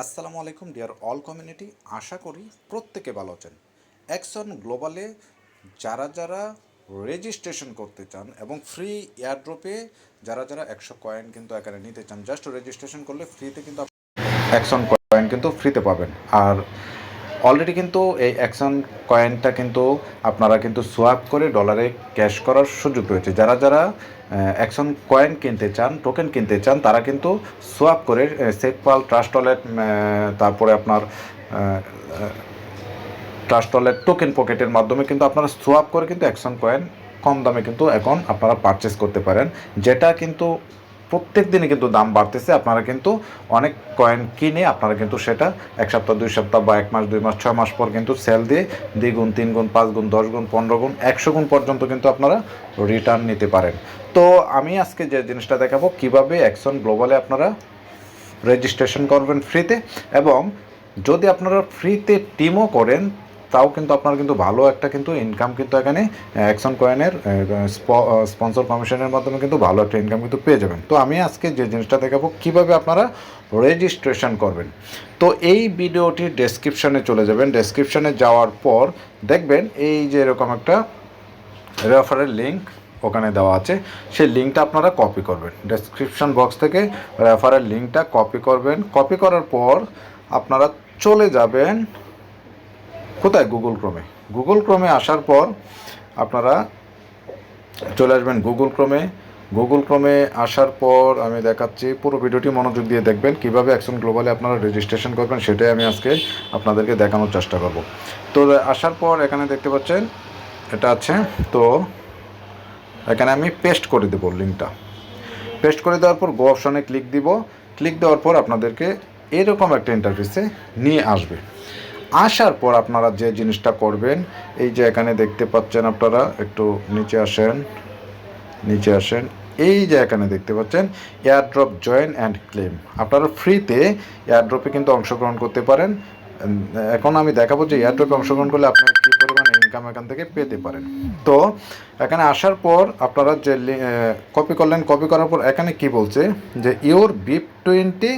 আসসালামু আলাইকুম deer all community আশা করি প্রত্যেকে ভালো আছেন। অ্যাকশন গ্লোবালে যারা যারা রেজিস্ট্রেশন করতে চান এবং ফ্রি এয়ারড্রপে যারা যারা একশো কয়েন কিন্তু এখানে নিতে চান জাস্ট রেজিস্ট্রেশন করলে ফ্রিতে কিন্তু অ্যাকশন কয়েন কিন্তু ফ্রিতে পাবেন। আর অলরেডি কিন্তু এই অ্যাকশন কয়েনটা কিন্তু আপনারা কিন্তু সোয়াপ করে ডলারে ক্যাশ করার সুযোগ রয়েছে। যারা যারা অ্যাকশন কয়েন কিনতে চান টোকেন কিনতে চান, তারা কিন্তু সোয়াপ করে সেফপাল ট্রাস্ট ওয়ালেট তারপরে আপনার ট্রাস্ট ওয়ালেট টোকেন পকেটের মাধ্যমে কিন্তু আপনারা সোয়াপ করে কিন্তু অ্যাকশন কয়েন কম দামে কিন্তু এখন আপনারা পারচেস করতে পারেন। যেটা কিন্তু প্রত্যেক দিনে কিন্তু দাম বাড়তেছে। আপনারা কিন্তু অনেক কয়েন কিনে আপনারা কিন্তু সেটা এক সপ্তাহ, দুই সপ্তাহ বা এক মাস, দুই মাস, ছয় মাস পর কিন্তু সেল দিয়ে দ্বিগুণ তিন গুণ পাঁচ গুণ দশ গুণ পনেরো গুণ একশো গুণ পর্যন্ত কিন্তু আপনারা রিটার্ন নিতে পারেন। তো আমি আজকে যে জিনিসটা দেখাবো, কীভাবে অ্যাকশন গ্লোবালে আপনারা রেজিস্ট্রেশন করবেন ফ্রিতে এবং যদি আপনারা ফ্রিতে টিমও করেন তাও কিন্তু আপনার কিন্তু ভালো একটা কিন্তু ইনকাম কিন্তু এখানে অ্যাকশন কয়েনের স্পন্সর কমিশনের মাধ্যমে কিন্তু ভালো একটা ইনকাম কিন্তু পেয়ে যাবেন। তো আমি আজকে যে জিনিসটা দেখাবো, কীভাবে আপনারা রেজিস্ট্রেশন করবেন। তো এই ভিডিওটি ডেসক্রিপশানে চলে যাবেন। ডেসক্রিপশানে যাওয়ার পর দেখবেন এই যে এরকম একটা রেফারের লিঙ্ক ওখানে দেওয়া আছে। সেই লিঙ্কটা আপনারা কপি করবেন। ডেসক্রিপশন বক্স থেকে রেফারের লিঙ্কটা কপি করবেন। কপি করার পর আপনারা চলে যাবেন কোথায় গুগল ক্রমে গুগল ক্রমে আসার পর আপনারা চলে আসবেন গুগল ক্রমে গুগল ক্রমে আসার পর আমি দেখাচ্ছি, পুরো ভিডিওটি মনোযোগ দিয়ে দেখবেন, কীভাবে অ্যাকশন গ্লোবালে আপনারা রেজিস্ট্রেশন করবেন, সেটাই আমি আজকে আপনাদেরকে দেখানোর চেষ্টা করব। তো আসার পর এখানে দেখতে পাচ্ছেন, এটা আছে, তো এখানে আমি পেস্ট করে দেবো লিঙ্কটা পেস্ট করে দেওয়ার পর গো অপশনে ক্লিক দিব। ক্লিক দেওয়ার পর আপনাদেরকে এরকম একটা ইন্টারফেসে নিয়ে আসবে। আসার পর আপনারা যে জিনিসটা করবেন, এই যে এখানে দেখতে পাচ্ছেন আপনারা, একটু নিচে আসেন নিচে আসেন, এই যে এখানে দেখতে পাচ্ছেন এয়ারড্রপ জয়েন অ্যান্ড ক্লেম আপনারা ফ্রিতে এয়ারড্রপে কিন্তু অংশগ্রহণ করতে পারেন। এখন আমি দেখাবো যে এয়ারড্রপে অংশগ্রহণ করলে আপনার কী পরিমাণ ইনকাম এখান থেকে পেতে পারেন। তো এখানে আসার পর আপনারা যে কপি করলেন কপি করার পর এখানে কি বলছে? যে your BEP twenty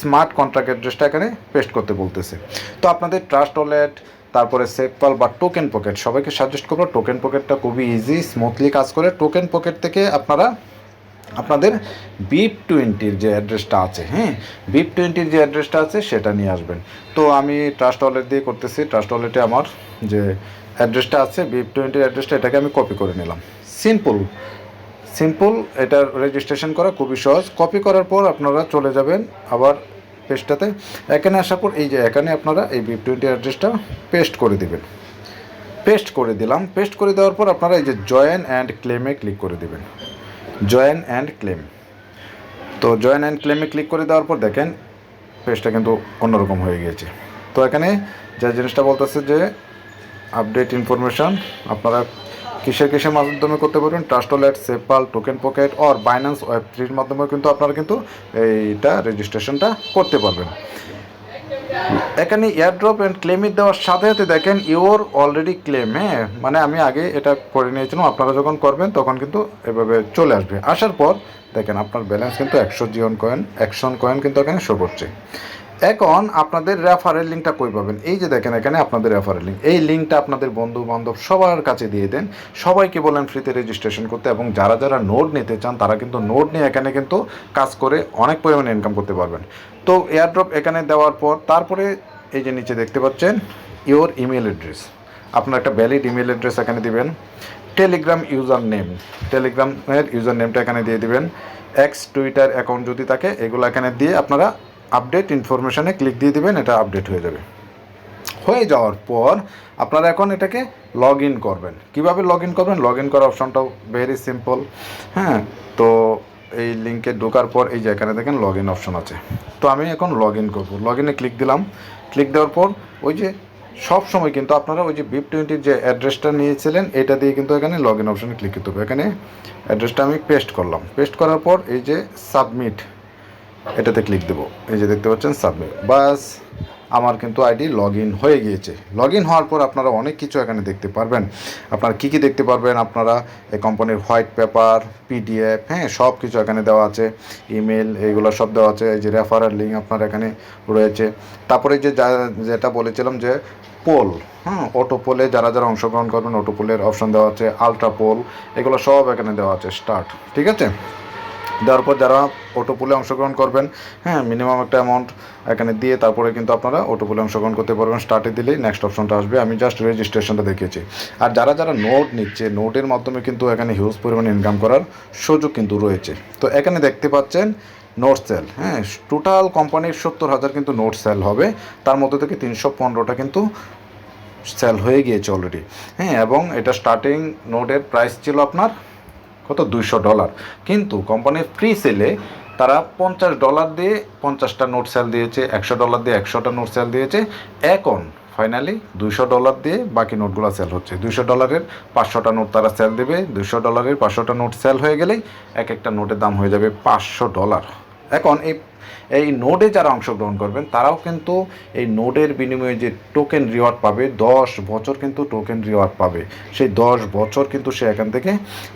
smart contract অ্যাড্রেসটা এখানে পেস্ট করতে বলতেছে। তো আপনাদের ট্রাস্ট ওয়ালেট তারপরে সেফপাল বা টোকেন পকেট সবাইকে সাজেস্ট করব টোকেন পকেটটা খুবই ইজি স্মুথলি কাজ করে। টোকেন পকেট থেকে আপনারা, আপনাদের বিপ টোয়েন্টির যে অ্যাড্রেসটা আছে হ্যাঁ? বিপ টোয়েন্টির যে অ্যাড্রেসটা আছে, সেটা নিয়ে আসবেন। তো আমি ট্রাস্ট ওয়ালেট দিয়ে করতেছি। ট্রাস্ট ওয়ালেটে আমার যে অ্যাড্রেসটা আছে বিপ টোয়েন্টির অ্যাড্রেসটা এটাকে আমি কপি করে নিলাম। সিম্পল সিম্পল এটার রেজিস্ট্রেশন করা খুবই সহজ। কপি করার পর আপনারা চলে যাবেন আবার পেজটাতে এখানে আসার পর এই যে এখানে আপনারা এই বিপ টোয়েন্টি অ্যাড্রেসটা পেস্ট করে দিবেন। পেস্ট করে দিলাম। পেস্ট করে দেওয়ার পর আপনারা এই যে জয়েন অ্যান্ড ক্লেমে ক্লিক করে দিবেন। জয়েন অ্যান্ড ক্লেম তো জয়েন অ্যান্ড ক্লেমে ক্লিক করে দেওয়ার পর দেখেন পেজটা কিন্তু অন্যরকম হয়ে গিয়েছে। তো এখানে যে জিনিসটা বলতেছে যে আপডেট ইনফরমেশন আপনারা কিসের কিসের মাধ্যমে করতে পারবেন Trust Wallet SafePal Token Pocket or Binance web থ্রির মাধ্যমে কিন্তু আপনারা কিন্তু এইটা রেজিস্ট্রেশনটা করতে পারবেন। এখানে এয়ারড্রপ অ্যান্ড ক্লেমিট দেওয়ার সাথে সাথে দেখেন ইওর অলরেডি ক্লেম হ্যাঁ? মানে আমি আগে এটা করে নিয়েছিলাম, আপনারা যখন করবেন তখন কিন্তু এভাবে চলে আসবে। আসার পর দেখেন, আপনার ব্যালেন্স কিন্তু একশো জিওন কয়েন একশন কয়েন কিন্তু এখানে শো করছে। এখন আপনাদের রেফারেল লিঙ্কটা কই পাবেন? এই যে দেখেন এখানে আপনাদের রেফারেল লিঙ্ক এই লিঙ্কটা আপনাদের বন্ধু বান্ধব সবার কাছে দিয়ে দেন। সবাইকে বলেন ফ্রিতে রেজিস্ট্রেশন করতে এবং যারা যারা নোট নিতে চান, তারা কিন্তু নোট নিয়ে এখানে কিন্তু কাজ করে অনেক পরিমাণে ইনকাম করতে পারবেন। তো এয়ারড্রপ এখানে দেওয়ার পর, তারপরে এই যে নিচে দেখতে পাচ্ছেন ইওর ইমেল অ্যাড্রেস আপনার একটা ভ্যালিড ইমেল অ্যাড্রেস এখানে দিবেন। টেলিগ্রাম ইউজার নেম টেলিগ্রামের ইউজার নেমটা এখানে দিয়ে দিবেন। এক্স টুইটার অ্যাকাউন্ট যদি থাকে, এগুলো এখানে দিয়ে আপনারা আপডেট ইনফরমেশানে ক্লিক দিয়ে দেবেন, এটা আপডেট হয়ে যাবে। হয়ে যাওয়ার পর আপনারা এখন এটাকে লগ ইন করবেন। কীভাবে লগ ইন করবেন? লগ ইন করার অপশনটাও ভেরি সিম্পল হ্যাঁ তো এই লিঙ্কে ঢোকার পর এই যে এখানে দেখেন লগ ইন অপশন আছে। তো আমি এখন লগ ইন করব। লগ ইনে ক্লিক দিলাম। ক্লিক দেওয়ার পর ওই যে সব সময় কিন্তু আপনারা ওই যে বিপ টোয়েন্টির যে অ্যাড্রেসটা নিয়েছিলেন, এটা দিয়ে কিন্তু এখানে লগ ইন অপশানে ক্লিক করতে হবে। এখানে অ্যাড্রেসটা আমি পেস্ট করলাম। পেস্ট করার পর এই যে সাবমিট এটাতে ক্লিক দেবো। এই যে দেখতে পাচ্ছেন সাবমিট বাস আমার কিন্তু আইডি লগ ইন হয়ে গিয়েছে। লগ ইন হওয়ার পর আপনারা অনেক কিছু এখানে দেখতে পারবেন। আপনারা কী কী দেখতে পারবেন? আপনারা এই কোম্পানির হোয়াইট পেপার পিডিএফ হ্যাঁ সব কিছু এখানে দেওয়া আছে। ইমেল এইগুলো সব দেওয়া আছে। এই যে রেফারেল লিঙ্ক আপনার এখানে রয়েছে। তারপরে যে যা- যেটা বলেছিলাম যে পোল হ্যাঁ অটো পোলে যারা যারা অংশগ্রহণ করবেন অটো পোলের অপশন দেওয়া আছে। আলট্রা পোল এগুলো সব এখানে দেওয়া আছে। স্টার্ট ঠিক আছে? দেওয়ার পর যারা অটো পুলে অংশগ্রহণ করবেন হ্যাঁ মিনিমাম একটা অ্যামাউন্ট এখানে দিয়ে তারপরে কিন্তু আপনারা অটো পুলে অংশগ্রহণ করতে পারবেন। স্টার্টে দিলেই নেক্সট অপশনটা আসবে। আমি জাস্ট রেজিস্ট্রেশনটা দেখিয়েছি। আর যারা যারা নোট নিচ্ছে নোটের মাধ্যমে কিন্তু এখানে হিউজ পরিমাণে ইনকাম করার সুযোগ কিন্তু রয়েছে। তো এখানে দেখতে পাচ্ছেন নোট সেল হ্যাঁ টোটাল কোম্পানির সত্তর হাজার কিন্তু নোট সেল হবে। তার মধ্যে থেকে তিনশো পনেরোটা কিন্তু সেল হয়ে গিয়েছে অলরেডি হ্যাঁ এবং এটা স্টার্টিং নোটের প্রাইস ছিল আপনার কত দুইশো ডলার। কিন্তু কোম্পানির ফ্রি সেলে তারা পঞ্চাশ ডলার দিয়ে পঞ্চাশটা নোট সেল দিয়েছে, একশো ডলার দিয়ে একশোটা নোট সেল দিয়েছে। এখন ফাইনালি দুইশো ডলার দিয়ে বাকি নোটগুলো সেল হচ্ছে। দুইশো ডলারের পাঁচশোটা নোট তারা সেল দেবে, দুইশো ডলারের পাঁচশোটা নোট সেল হয়ে গেলেই এক একটা নোটের দাম হয়ে যাবে পাঁচশো ডলার। এখন এই এই নোডে যারা অংশগ্রহণ করবেন, তারাও কিন্তু এই নোডের বিনিময়ে যে টোকেন রিওয়ার্ড পাবে, দশ বছর কিন্তু টোকেন রিওয়ার্ড পাবে। সেই দশ বছর কিন্তু সে এখান থেকে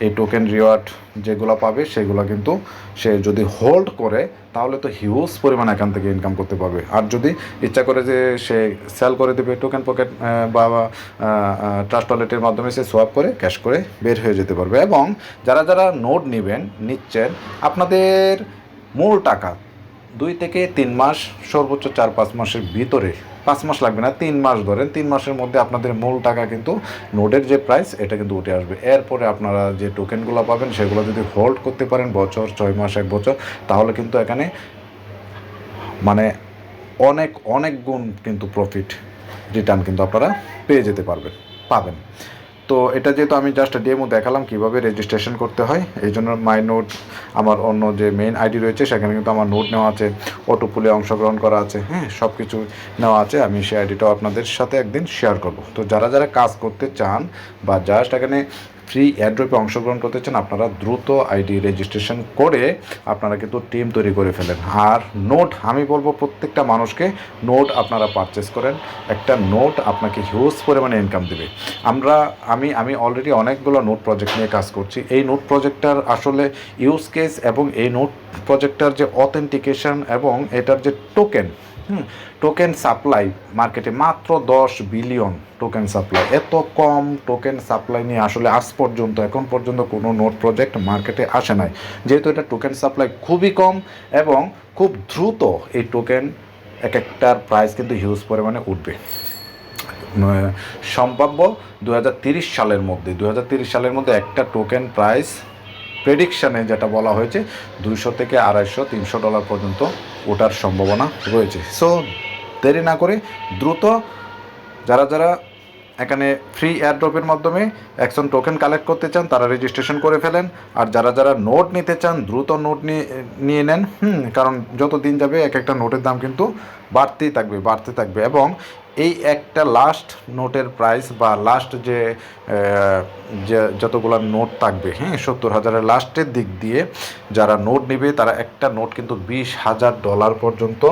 এই টোকেন রিওয়ার্ড যেগুলো পাবে, সেগুলো কিন্তু সে যদি হোল্ড করে, তাহলে তো হিউজ পরিমাণ এখান থেকে ইনকাম করতে পারবে। আর যদি ইচ্ছা করে যে সে সেল করে দেবে টোকেন পকেট বা ট্রাস্ট ওয়ালেটের মাধ্যমে সে সোয়াপ করে ক্যাশ করে বের হয়ে যেতে পারবে। এবং যারা যারা নোট নেবেন, নিচ্ছেন, আপনাদের মূল টাকা। দুই থেকে তিন মাস, সর্বোচ্চ চার পাঁচ মাসের ভিতরে, পাঁচ মাস লাগবে না, তিন মাস ধরেন, তিন মাসের মধ্যে আপনাদের মূল টাকা কিন্তু নোটের যে প্রাইস এটা কিন্তু উঠে আসবে। এরপরে আপনারা যে টোকেনগুলো পাবেন, সেগুলো যদি হোল্ড করতে পারেন, বছর, ছয় মাস, এক বছর, তাহলে কিন্তু এখানে মানে অনেক অনেক গুণ কিন্তু প্রফিট রিটার্ন কিন্তু আপনারা পেয়ে যেতে পারবেন, পাবেন। তো এটা যেহেতু আমি জাস্ট ডেমো দেখালাম কীভাবে রেজিস্ট্রেশন করতে হয়, এই জন্য মাই নোট আমার অন্য যে মেইন আইডি রয়েছে, সেখানে কিন্তু আমার নোট নেওয়া আছে অটো পুলে অংশগ্রহণ করা আছে হ্যাঁ সব কিছু নেওয়া আছে, আমি সেই আইডিটাও আপনাদের সাথে একদিন শেয়ার করব। তো যারা যারা কাজ করতে চান বা জাস্ট এখানে ফ্রি এয়ারড্রপে অংশগ্রহণ করতে চান, আপনারা দ্রুত আইডি রেজিস্ট্রেশন করে আপনারা কিন্তু টিম তৈরি করে ফেলেন। আর নোট আমি বলব প্রত্যেকটা মানুষকে নোট আপনারা পারচেস করেন। একটা নোট আপনাকে হিউজ পরিমাণে ইনকাম দেবে। আমরা, আমি আমি অলরেডি অনেকগুলো নোট প্রজেক্ট নিয়ে কাজ করছি। এই নোট প্রজেক্টটার আসলে ইউজ কেস এবং এই নোট প্রজেক্টটার যে অথেন্টিকেশন এবং এটার যে টোকেন হুম টোকেন সাপ্লাই মার্কেটে মাত্র দশ বিলিয়ন টোকেন সাপ্লাই এত কম টোকেন সাপ্লাই নিয়ে আসলে আজ পর্যন্ত, এখন পর্যন্ত কোনো নোট প্রজেক্ট মার্কেটে আসে নাই। যেহেতু এটা টোকেন সাপ্লাই খুবই কম এবং খুব দ্রুত এই টোকেন এক একটার প্রাইস কিন্তু হিউজ পরিমাণে উঠবে। সম্ভাব্য দু সালের মধ্যে দু সালের মধ্যে একটা টোকেন প্রাইস প্রেডিকশানে যেটা বলা হয়েছে, দুইশো থেকে আড়াইশো, তিনশো ডলার পর্যন্ত ওঠার সম্ভাবনা রয়েছে। সো দেরি না করে দ্রুত যারা যারা এখানে ফ্রি এয়ারড্রপের মাধ্যমে একজন টোকেন কালেক্ট করতে চান, তারা রেজিস্ট্রেশন করে ফেলেন। আর যারা যারা নোট নিতে চান, দ্রুত নোট নিয়ে নিয়ে নেন। হুম, কারণ যত দিন যাবে এক একটা নোটের দাম কিন্তু বাড়তেই থাকবে, বাড়তে থাকবে। এবং এই একটা লাস্ট নোটের প্রাইস বা লাস্ট যে যতগুলো নোট থাকবে হ্যাঁ সত্তর হাজারের লাস্টের দিক দিয়ে যারা নোট নেবে, তারা একটা নোট কিন্তু বিশ হাজার ডলার পর্যন্ত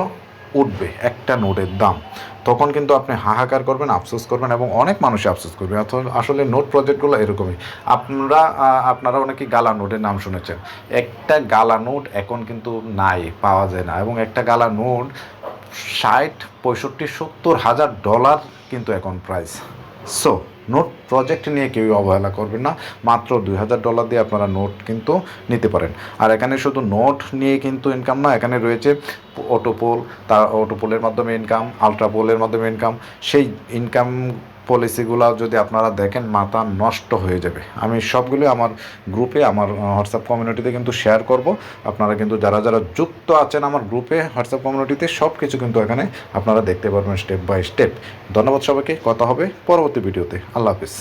উঠবে একটা নোটের দাম। তখন কিন্তু আপনি হাহাকার করবেন, আফসোস করবেন এবং অনেক মানুষই আফসোস করবে। আসলে নোট প্রজেক্টগুলো এরকমই। আপনারা আপনারা অনেকেই গালা নোটের নাম শুনেছেন। একটা গালা নোট এখন কিন্তু নাই, পাওয়া যায় না। এবং একটা গালা নোট ষাট, পঁয়ষট্টি, সত্তর হাজার ডলার কিন্তু এখন প্রাইস সো নোট প্রজেক্ট নিয়ে কেউ অবহেলা করবেন না, মাত্র দুই হাজার ডলার দিয়ে আপনারা নোট কিন্তু নিতে পারেন। আর এখানে শুধু নোট নিয়ে কিন্তু ইনকাম না, এখানে রয়েছে অটোপোল তা অটোপোলের মাধ্যমে ইনকাম আলট্রাপোলের মাধ্যমে ইনকাম সেই ইনকাম পলিসিগুলো যদি আপনারা দেখেন, মাথা নষ্ট হয়ে যাবে। আমি সবগুলো আমার গ্রুপে আমার হোয়াটসঅ্যাপ কমিউনিটিতে কিন্তু শেয়ার করব। আপনারা কিন্তু যারা যারা যুক্ত আছেন আমার গ্রুপে হোয়াটসঅ্যাপ কমিউনিটিতে সব কিছু কিন্তু এখানে আপনারা দেখতে পারবেন স্টেপ বাই স্টেপ ধন্যবাদ সবাইকে। কথা হবে পরবর্তী ভিডিওতে আল্লাহ হাফিজ।